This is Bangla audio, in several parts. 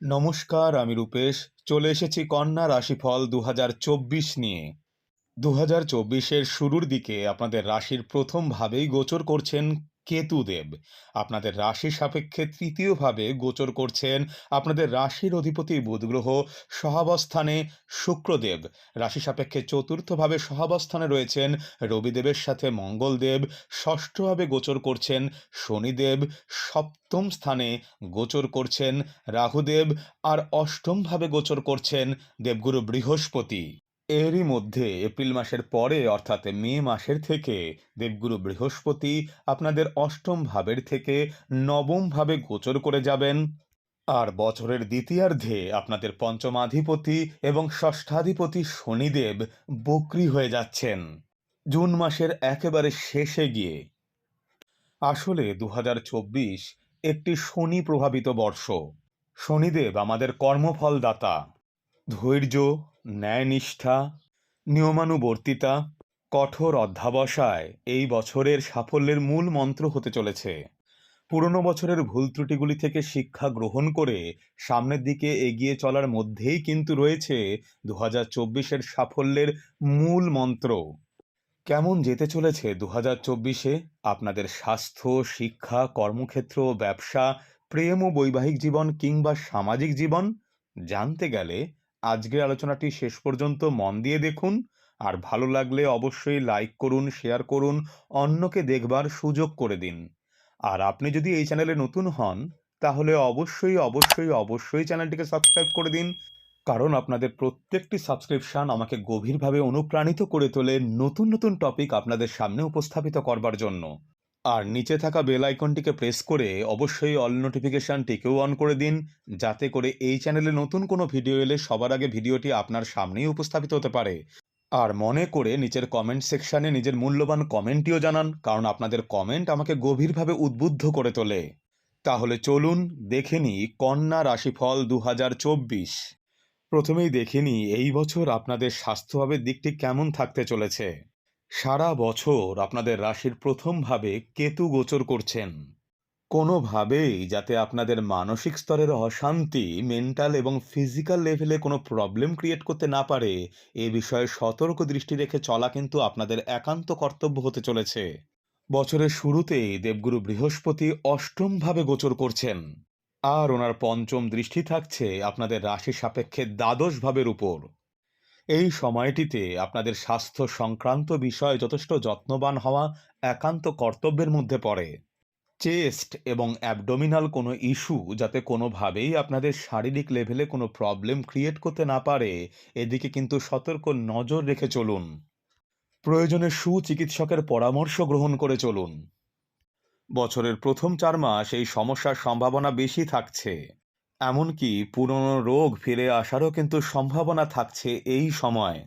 নমস্কার, আমি রূপেশ। চলে এসেছি কন্যা রাশিফল দু হাজার চব্বিশ নিয়ে। দু হাজার চব্বিশের শুরুর দিকে আপনাদের রাশির প্রথম ভাবেই গোচর করছেন কেতুদেব। আপনাদের রাশি সাপেক্ষে তৃতীয়ভাবে গোচর করছেন আপনাদের রাশির অধিপতি বুধগ্রহ সহাবস্থানে শুক্রদেব। রাশি সাপেক্ষে চতুর্থভাবে সহাবস্থানে রয়েছেন রবিদেবের সাথে মঙ্গলদেব। ষষ্ঠভাবে গোচর করছেন শনিদেব। সপ্তম স্থানে গোচর করছেন রাহুদেব। আর অষ্টমভাবে গোচর করছেন দেবগুরু বৃহস্পতি। এরই মধ্যে এপ্রিল মাসের পরে, অর্থাৎ মে মাসের থেকে, দেবগুরু বৃহস্পতি আপনাদের অষ্টম ভাবের থেকে নবম ভাবে গোচর করে যাবেন। আর বছরের দ্বিতীয়ার্ধে আপনাদের পঞ্চমাধিপতি এবং ষষ্ঠাধিপতি শনিদেব বক্রি হয়ে যাচ্ছেন। জুন মাসের একেবারে শেষে গিয়ে। আসলে দু হাজার চব্বিশ একটি শনি প্রভাবিত বর্ষ। শনিদেব আমাদের কর্মফলদাতা। ধৈর্য ন্যায়নিষ্ঠা, নিয়মানুবর্তিতা, কঠোর অধ্যাবসায় এই বছরের সাফল্যের মূল মন্ত্র হতে চলেছে। পুরনো বছরের ভুল ত্রুটিগুলি থেকে শিক্ষা গ্রহণ করে সামনের দিকে এগিয়ে চলার মধ্যেই কিন্তু রয়েছে দু হাজার চব্বিশের সাফল্যের মূল মন্ত্র। কেমন যেতে চলেছে দু হাজার চব্বিশে? আপনাদের স্বাস্থ্য, শিক্ষা, কর্মক্ষেত্র, ব্যবসা, প্রেম ও বৈবাহিক জীবন কিংবা সামাজিক জীবন? জানতে গেলে আজকের আলোচনাটি শেষ পর্যন্ত মন দিয়ে দেখুন। আর ভালো লাগলে অবশ্যই লাইক করুন শেয়ার করুন, অন্যকে দেখবার সুযোগ করে দিন। আর আপনি যদি এই চ্যানেলে নতুন হন, তাহলে অবশ্যই অবশ্যই অবশ্যই চ্যানেলটিকে সাবস্ক্রাইব করে দিন। কারণ আপনাদের প্রত্যেকটি সাবস্ক্রিপশন আমাকে গভীরভাবে অনুপ্রাণিত করে তোলে নতুন নতুন টপিক আপনাদের সামনে উপস্থাপিত করবার জন্য। আর নিচে থাকা বেল আইকনটিকে প্রেস করে অবশ্যই অল নোটিফিকেশানটিকেও অন করে দিন, যাতে করে এই চ্যানেলে নতুন কোনো ভিডিও এলে সবার আগে ভিডিওটি আপনার সামনেই উপস্থাপিত হতে পারে। আর মনে করে নিচের কমেন্ট সেকশানে নিজের মূল্যবান কমেন্টটিও জানান, কারণ আপনাদের কমেন্ট আমাকে গভীরভাবে উদ্বুদ্ধ করে তোলে। তাহলে চলুন দেখে নিই কন্যা রাশিফল দু হাজার চব্বিশ। প্রথমেই দেখে নিই এই বছর আপনাদের স্বাস্থ্যভাবের দিকটি কেমন থাকতে চলেছে। সারা বছর আপনাদের রাশির প্রথমভাবে কেতু গোচর করছেন। কোনোভাবেই যাতে আপনাদের মানসিক স্তরের অশান্তি মেন্টাল এবং ফিজিক্যাল লেভেলে কোনো প্রবলেম ক্রিয়েট করতে না পারে, এ বিষয়ে সতর্ক দৃষ্টি রেখে চলা কিন্তু আপনাদের একান্ত কর্তব্য হতে চলেছে। বছরের শুরুতেই দেবগুরু বৃহস্পতি অষ্টমভাবে গোচর করছেন। আর ওনার পঞ্চম দৃষ্টি থাকছে আপনাদের রাশি সাপেক্ষে দ্বাদশ ভাবের উপর। এই সময়টিতে আপনাদের স্বাস্থ্য সংক্রান্ত বিষয়ে যথেষ্ট যত্নবান হওয়া একান্ত কর্তব্যের মধ্যে পড়ে। চেস্ট এবং অ্যাবডোমিনাল কোনো ইস্যু যাতে কোনোভাবেই আপনাদের শারীরিক লেভেলে কোনো প্রবলেম ক্রিয়েট করতে না পারে, এদিকে কিন্তু সতর্ক নজর রেখে চলুন। প্রয়োজনে সুচিকিৎসকের পরামর্শ গ্রহণ করে চলুন। বছরের প্রথম চার মাস এই সমস্যার সম্ভাবনা বেশি থাকছে। এমনকি পুরনো রোগ ফিরে আসারও কিন্তু সম্ভাবনা থাকছে এই সময়।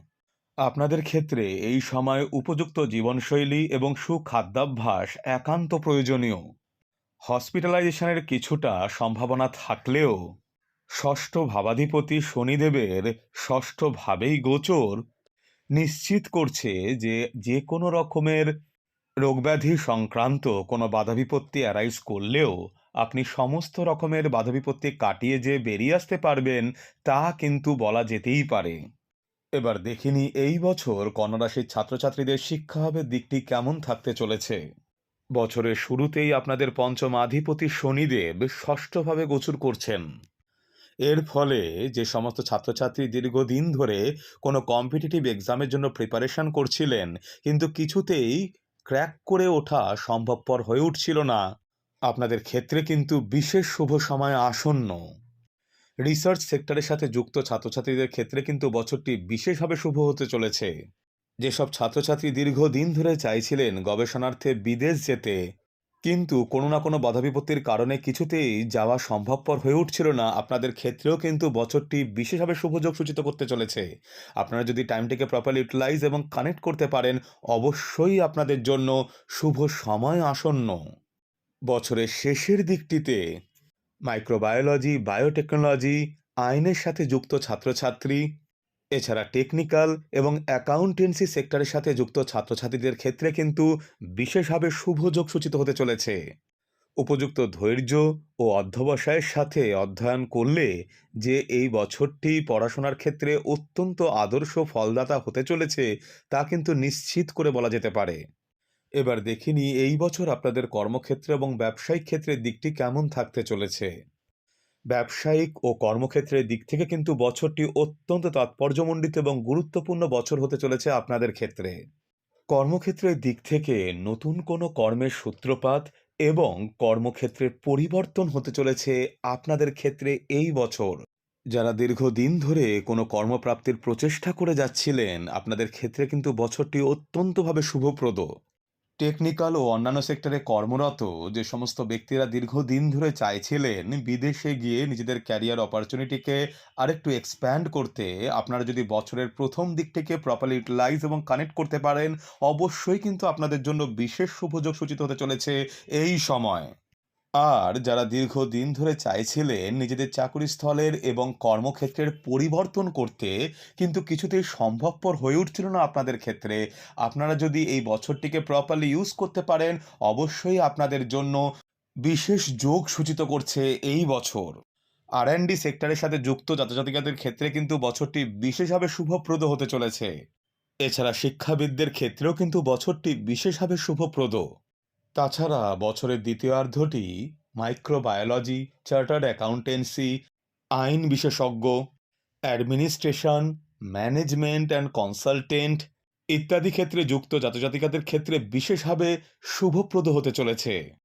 আপনাদের ক্ষেত্রে এই সময় উপযুক্ত জীবনশৈলী এবং সুখাদ্যাভ্যাস একান্ত প্রয়োজনীয়। হসপিটালাইজেশনের কিছুটা সম্ভাবনা থাকলেও, ষষ্ঠ ভাবাধিপতি শনিদেবের ষষ্ঠ ভাবেই গোচর নিশ্চিত করছে যে যে কোনো রকমের রোগব্যাধি সংক্রান্ত কোনো বাধাবিপত্তি অ্যারাইজ করলেও আপনি সমস্ত রকমের বাধাবিপত্তি কাটিয়ে যে বেরিয়ে আসতে পারবেন, তা কিন্তু বলা যেতেই পারে। এবার দেখিনি এই বছর কন্যারাশির ছাত্রছাত্রীদের শিক্ষাভাবের দিকটি কেমন থাকতে চলেছে? বছরের শুরুতেই আপনাদের পঞ্চম আধিপতি শনিদেব ষষ্ঠভাবে গোচর করছেন। এর ফলে যে সমস্ত ছাত্রছাত্রী দীর্ঘদিন ধরে কোনো কম্পিটিটিভ এক্সামের জন্য প্রিপারেশন করছিলেন, কিন্তু কিছুতেই ক্র্যাক করে ওঠা সম্ভবপর হয়ে উঠছিল না। আপনাদের ক্ষেত্রে কিন্তু বিশেষ শুভ সময় আসন্ন। রিসার্চ সেক্টরের সাথে যুক্ত ছাত্রছাত্রীদের ক্ষেত্রে কিন্তু বছরটি বিশেষভাবে শুভ হতে চলেছে। যেসব ছাত্রছাত্রী দীর্ঘদিন ধরে চাইছিলেন গবেষণার্থে বিদেশ যেতে, কিন্তু কোনো না কোনো বাধা বিপত্তির কারণে কিছুতেই যাওয়া সম্ভবপর হয়ে উঠছিল না, আপনাদের ক্ষেত্রেও কিন্তু বছরটি বিশেষভাবে শুভযোগ সূচিত করতে চলেছে। আপনারা যদি টাইমটিকে প্রপারলি ইউটিলাইজ এবং কানেক্ট করতে পারেন, অবশ্যই আপনাদের জন্য শুভ সময় আসন্ন। বছরের শেষের দিকটিতে মাইক্রোবায়োলজি বায়োটেকনোলজি আইনের সাথে যুক্ত ছাত্রছাত্রী, এছাড়া টেকনিক্যাল এবং অ্যাকাউন্টেন্সি সেক্টরের সাথে যুক্ত ছাত্রছাত্রীদের ক্ষেত্রে কিন্তু বিশেষভাবে শুভ যোগ সূচিত হতে চলেছে। উপযুক্ত ধৈর্য ও অধ্যবসায়ের সাথে অধ্যয়ন করলে যে এই বছরটি পড়াশোনার ক্ষেত্রে অত্যন্ত আদর্শ ফলদাতা হতে চলেছে তা কিন্তু নিশ্চিত করে বলা যেতে পারে। এবার দেখিনি এই বছর আপনাদের কর্মক্ষেত্রে এবং ব্যবসায়িক ক্ষেত্রের দিকটি কেমন থাকতে চলেছে। ব্যবসায়িক ও কর্মক্ষেত্রের দিক থেকে কিন্তু বছরটি অত্যন্ত তাৎপর্যমণ্ডিত এবং গুরুত্বপূর্ণ বছর হতে চলেছে আপনাদের ক্ষেত্রে। কর্মক্ষেত্রের দিক থেকে নতুন কোনো কর্মের সূত্রপাত এবং কর্মক্ষেত্রের পরিবর্তন হতে চলেছে আপনাদের ক্ষেত্রে এই বছর। যারা দীর্ঘদিন ধরে কোনো কর্মপ্রাপ্তির প্রচেষ্টা করে যাচ্ছিলেন, আপনাদের ক্ষেত্রে কিন্তু বছরটি অত্যন্তভাবে শুভপ্রদ। টেকনিক্যাল ও অন্যান্য সেক্টরে কর্মরত, যে সমস্ত ব্যক্তিরা দীর্ঘদিন ধরে চাইছিলেন বিদেশে গিয়ে নিজেদের ক্যারিয়ার অপরচুনিটিকে আরেকটু এক্সপ্যান্ড করতে, আপনারা যদি বছরের প্রথম দিক থেকে প্রপারলি ইউটিলাইজ এবং কানেক্ট করতে পারেন, অবশ্যই কিন্তু আপনাদের জন্য বিশেষ সুযোগ সূচিত হতে চলেছে এই সময়। আর যারা দীর্ঘদিন ধরে চাইছিলেন নিজেদের চাকুরিস্থলের এবং কর্মক্ষেত্রের পরিবর্তন করতে, কিন্তু কিছুতেই সম্ভবপর হয়ে উঠছিল না আপনাদের ক্ষেত্রে, আপনারা যদি এই বছরটিকে প্রপারলি ইউজ করতে পারেন, অবশ্যই আপনাদের জন্য বিশেষ যোগ সূচিত করছে এই বছর। আর ডি সেক্টরের সাথে যুক্ত জাতজাতিকাদের ক্ষেত্রে কিন্তু বছরটি বিশেষভাবে শুভপ্রদ হতে চলেছে। এছাড়া শিক্ষাবিদদের ক্ষেত্রেও কিন্তু বছরটি বিশেষভাবে শুভপ্রদ। তাছাড়া বছরের দ্বিতীয়ার্ধটি মাইক্রোবায়োলজি, চার্টার্ড অ্যাকাউন্টেন্সি, আইন বিশেষজ্ঞ, অ্যাডমিনিস্ট্রেশন, ম্যানেজমেন্ট অ্যান্ড কনসালটেন্ট ইত্যাদি ক্ষেত্রে যুক্ত জাতজাতিকাদের ক্ষেত্রে বিশেষভাবে শুভপ্রদ হতে চলেছে।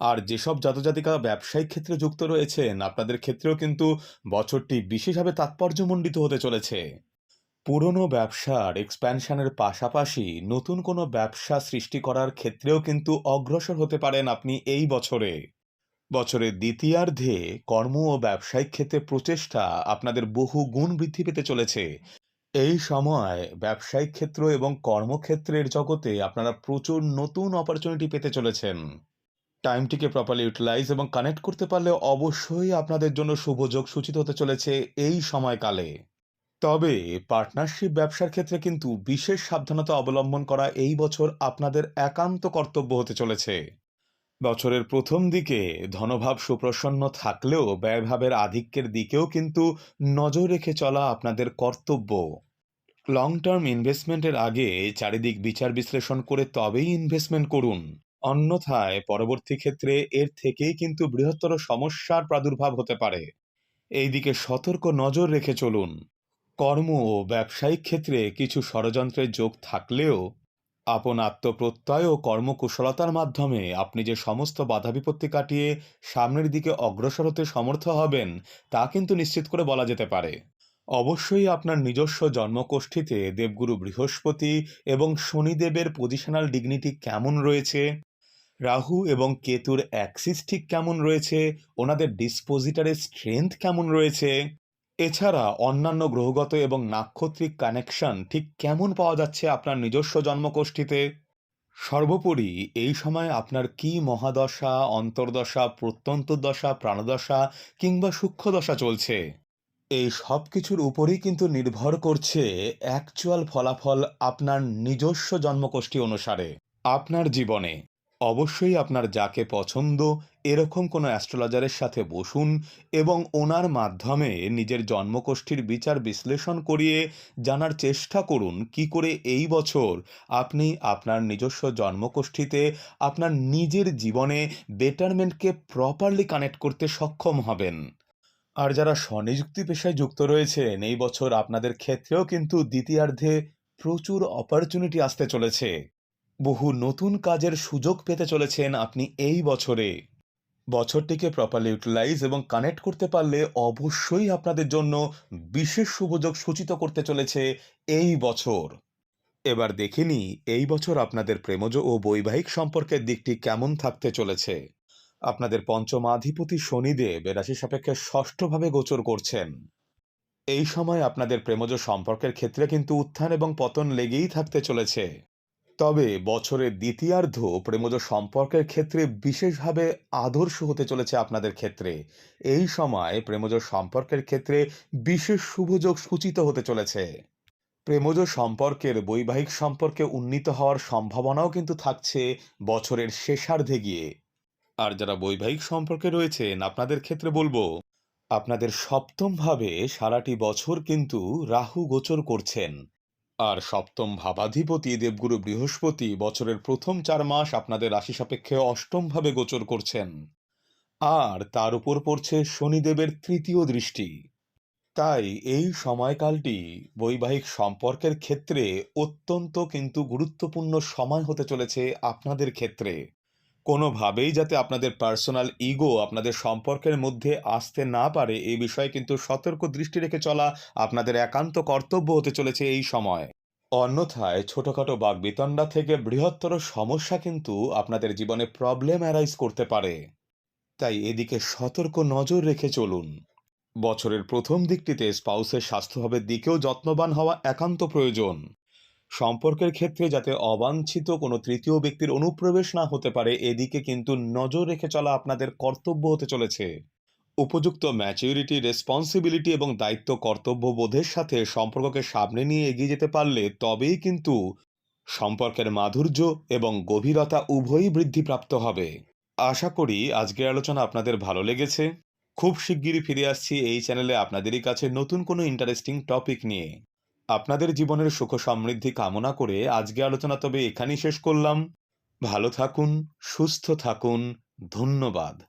আর যেসব জাতজাতিকা ব্যবসায়িক ক্ষেত্রে যুক্ত রয়েছেন, আপনাদের ক্ষেত্রেও কিন্তু বছরটি বিশেষভাবে তাৎপর্যমণ্ডিত হতে চলেছে। পুরনো ব্যবসার এক্সপ্যানশনের পাশাপাশি নতুন কোনো ব্যবসা সৃষ্টি করার ক্ষেত্রেও কিন্তু অগ্রসর হতে পারেন আপনি এই বছরে। বছরের দ্বিতীয়ার্ধে কর্ম ও ব্যবসায়িক ক্ষেত্রে প্রচেষ্টা আপনাদের বহু গুণ বৃদ্ধি পেতে চলেছে। এই সময় ব্যবসায়িক ক্ষেত্র এবং কর্মক্ষেত্রের জগতে আপনারা প্রচুর নতুন অপরচুনিটি পেতে চলেছেন। টাইমটিকে প্রপারলি ইউটিলাইজ এবং কানেক্ট করতে পারলে অবশ্যই আপনাদের জন্য শুভযোগ সূচিত হতে চলেছে এই সময়কালে। তবে পার্টনারশিপ ব্যবসার ক্ষেত্রে কিন্তু বিশেষ সাবধানতা অবলম্বন করা এই বছর আপনাদের একান্ত কর্তব্য হতে চলেছে। বছরের প্রথম দিকে ধনভাব সুপ্রসন্ন থাকলেও ব্যয়ভাবের আধিক্যের দিকেও কিন্তু নজর রেখে চলা আপনাদের কর্তব্য। লং টার্ম ইনভেস্টমেন্টের আগে চারিদিক বিচার বিশ্লেষণ করে তবেই ইনভেস্টমেন্ট করুন। অন্যথায় পরবর্তী ক্ষেত্রে এর থেকেই কিন্তু বৃহত্তর সমস্যার প্রাদুর্ভাব হতে পারে। এই দিকে সতর্ক নজর রেখে চলুন। কর্ম ও ব্যবসায়িক ক্ষেত্রে কিছু ষড়যন্ত্রের যোগ থাকলেও, আপন আত্মপ্রত্যয় ও কর্মকুশলতার মাধ্যমে আপনি যে সমস্ত বাধা বিপত্তি কাটিয়ে সামনের দিকে অগ্রসর হতে সমর্থ হবেন, তা কিন্তু নিশ্চিত করে বলা যেতে পারে। অবশ্যই আপনার নিজস্ব জন্মকোষ্ঠীতে দেবগুরু বৃহস্পতি এবং শনিদেবের পজিশনাল ডিগনিটি কেমন রয়েছে, রাহু এবং কেতুর অ্যাক্সিস ঠিক কেমন রয়েছে, ওনাদের ডিসপোজিটারের স্ট্রেংথ কেমন রয়েছে এছাড়া অন্যান্য গ্রহগত এবং নাক্ষত্রিক কানেকশন ঠিক কেমন পাওয়া যাচ্ছে আপনার নিজস্ব জন্মকোষ্ঠীতে সর্বোপরি এই সময় আপনার কি মহাদশা, অন্তর্দশা, প্রত্যন্তদশা, প্রাণদশা কিংবা সূক্ষ্মদশা চলছে? এই সব কিছুর উপরেই কিন্তু নির্ভর করছে অ্যাকচুয়াল ফলাফল আপনার নিজস্ব জন্মকোষ্ঠী অনুসারে, আপনার জীবনে। অবশ্যই আপনার যাকে পছন্দ এরকম কোনো অ্যাস্ট্রোলজারের সাথে বসুন এবং ওনার মাধ্যমে নিজের জন্মকোষ্ঠীর বিচার বিশ্লেষণ করিয়ে জানার চেষ্টা করুন কি করে এই বছর আপনি আপনার নিজস্ব জন্মকোষ্ঠীতে আপনার নিজের জীবনে বেটারমেন্টকে প্রপারলি কানেক্ট করতে সক্ষম হবেন। আর যারা স্বনিযুক্তি পেশায় যুক্ত রয়েছেন, এই বছর আপনাদের ক্ষেত্রেও কিন্তু দ্বিতীয়ার্ধে প্রচুর অপরচুনিটি আসতে চলেছে। বহু নতুন কাজের সুযোগ পেতে চলেছেন আপনি এই বছরে। বছরটিকে প্রপারলি ইউটিলাইজ এবং কানেক্ট করতে পারলে অবশ্যই আপনাদের জন্য বিশেষ শুভযোগ সূচিত করতে চলেছে এই বছর। এবার দেখিনি এই বছর আপনাদের প্রেমজ ও বৈবাহিক সম্পর্কের দিকটি কেমন থাকতে চলেছে। আপনাদের পঞ্চমাধিপতি শনিদেব রাশি সাপেক্ষে ষষ্ঠভাবে গোচর করছেন। এই সময় আপনাদের প্রেমজ সম্পর্কের ক্ষেত্রে কিন্তু উত্থান এবং পতন লেগেই থাকতে চলেছে। তবে বছরের দ্বিতীয়ার্ধ প্রেমজ সম্পর্কের ক্ষেত্রে বিশেষভাবে আদর্শ হতে চলেছে আপনাদের ক্ষেত্রে। এই সময় প্রেমজ সম্পর্কের ক্ষেত্রে বিশেষ শুভযোগ সূচিত হতে চলেছে। প্রেমজ সম্পর্কের বৈবাহিক সম্পর্কে উন্নীত হওয়ার সম্ভাবনাও কিন্তু থাকছে বছরের শেষার্ধে গিয়ে। আর যারা বৈবাহিক সম্পর্কে রয়েছেন, আপনাদের ক্ষেত্রে বলব, আপনাদের সপ্তমভাবে সারাটি বছর কিন্তু রাহু গোচর করছেন। আর সপ্তম ভাবাধিপতি দেবগুরু বৃহস্পতি বছরের প্রথম চার মাস আপনাদের রাশি সাপেক্ষে অষ্টমভাবে গোচর করছেন। আর তার উপর পড়ছে শনিদেবের তৃতীয় দৃষ্টি। তাই এই সময়কালটি বৈবাহিক সম্পর্কের ক্ষেত্রে অত্যন্ত কিন্তু গুরুত্বপূর্ণ সময় হতে চলেছে আপনাদের ক্ষেত্রে। কোনোভাবেই যাতে আপনাদের পার্সোনাল ইগো আপনাদের সম্পর্কের মধ্যে আসতে না পারে এই বিষয়ে কিন্তু সতর্ক দৃষ্টি রেখে চলা আপনাদের একান্ত কর্তব্য হতে চলেছে এই সময়। অন্যথায় ছোটখাটো বাগবিতণ্ডা থেকে বৃহত্তর সমস্যা কিন্তু আপনাদের জীবনে প্রবলেম অ্যারাইজ করতে পারে। তাই এদিকে সতর্ক নজর রেখে চলুন। বছরের প্রথম দিকটিতে স্পাউসের স্বাস্থ্যভাবের দিকেও যত্নবান হওয়া একান্ত প্রয়োজন। সম্পর্কের ক্ষেত্রে যাতে অবাঞ্ছিত কোনো তৃতীয় ব্যক্তির অনুপ্রবেশ না হতে পারে, এদিকে কিন্তু নজর রেখে চলা আপনাদের কর্তব্য হতে চলেছে। উপযুক্ত ম্যাচিউরিটি রেসপন্সিবিলিটি এবং দায়িত্ব কর্তব্য বোধের সাথে সম্পর্ককে সামনে নিয়ে এগিয়ে যেতে পারলে তবেই কিন্তু সম্পর্কের মাধুর্য এবং গভীরতা উভয়ই বৃদ্ধিপ্রাপ্ত হবে। আশা করি আজকের আলোচনা আপনাদের ভালো লেগেছে। খুব শিগগিরই ফিরে আসছি এই চ্যানেলে আপনাদেরই কাছে নতুন কোনো ইন্টারেস্টিং টপিক নিয়ে। আপনাদের জীবনের সুখ সমৃদ্ধি কামনা করে আজকে আলোচনা তবে এখানেই শেষ করলাম। ভালো থাকুন, সুস্থ থাকুন। ধন্যবাদ।